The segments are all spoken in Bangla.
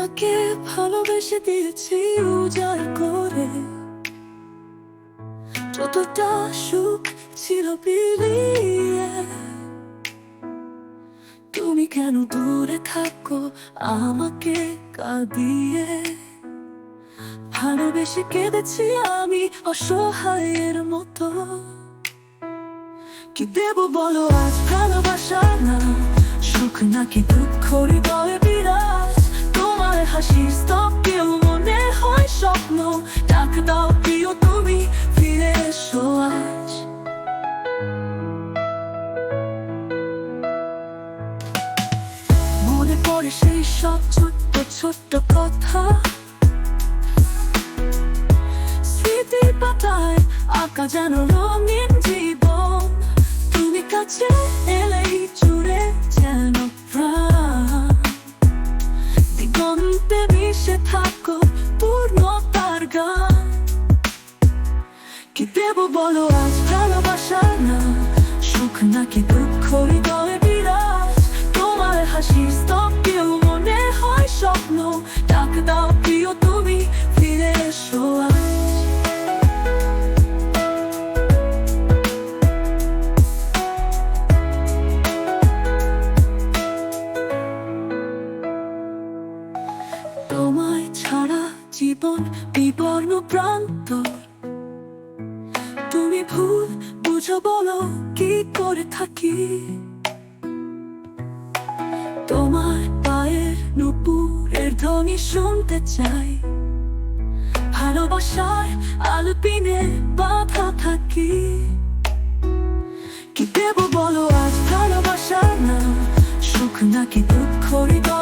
তোমাকে ভালোবেসে দিয়েছি উজাড় করে। যতটা সুখ ছিল বিলিয়ে তুমি কেন দূরে থাকো আমাকে কাঁদিয়ে? ভালোবেসে কেঁদেছি আমি অসহায়ের মতো। কি দেব বলো আজ ভালোবাসা না? সুখ নাকি দুঃখ হৃদয়ে? দাও প্রিয় তুমি, ফিরে এসো আজ। মনে পড়ে সেই সব ছোট্ট ছোট্ট কথা। স্মৃতির পাতায় আঁকা যেন রঙিন জীবন। তুমি কাছে এলেই জুড়ে যেন প্রাণ। কি দেব বলো, আজ ভালোবাসা না। সুখ নাকি দুঃখ হৃদয়ে বিরাজ। তোমার হাসির স্তব্ধেও মনে হয় স্বপ্ন। ডাক দাও প্রিয় তুমি, ফিরে এসো তোমায় ছাড়া জীবন বিবর্ণ প্রান্ত তুমি ভুল বুঝো বলো, কি করে থাকি? তোমার পায়ের নুপুরের ধ্বনি শুনতে চাই। ভালোবাসার আলপিনে বাধা থাকি। কি দেব বলো আজ ভালোবাসা না সুখ নাকি দুঃখ হৃদয়ে?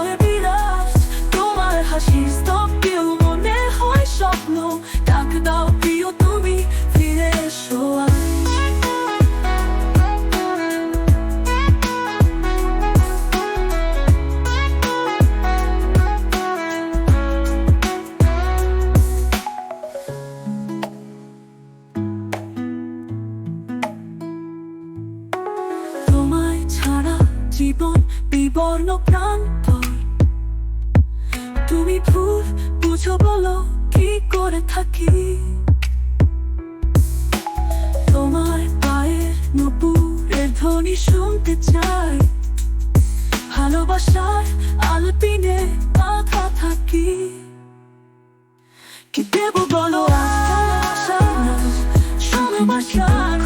বিবর্ণ প্রান্তর তুমি ভুল বুঝো বলো, কি করে থাকি? তোমার পায়ের নুপুরের ধ্বনি শুনতে চাই। ভালোবাসার আলপিনে বাধা থাকি। কি দেব বলো আশা ভালোবাসার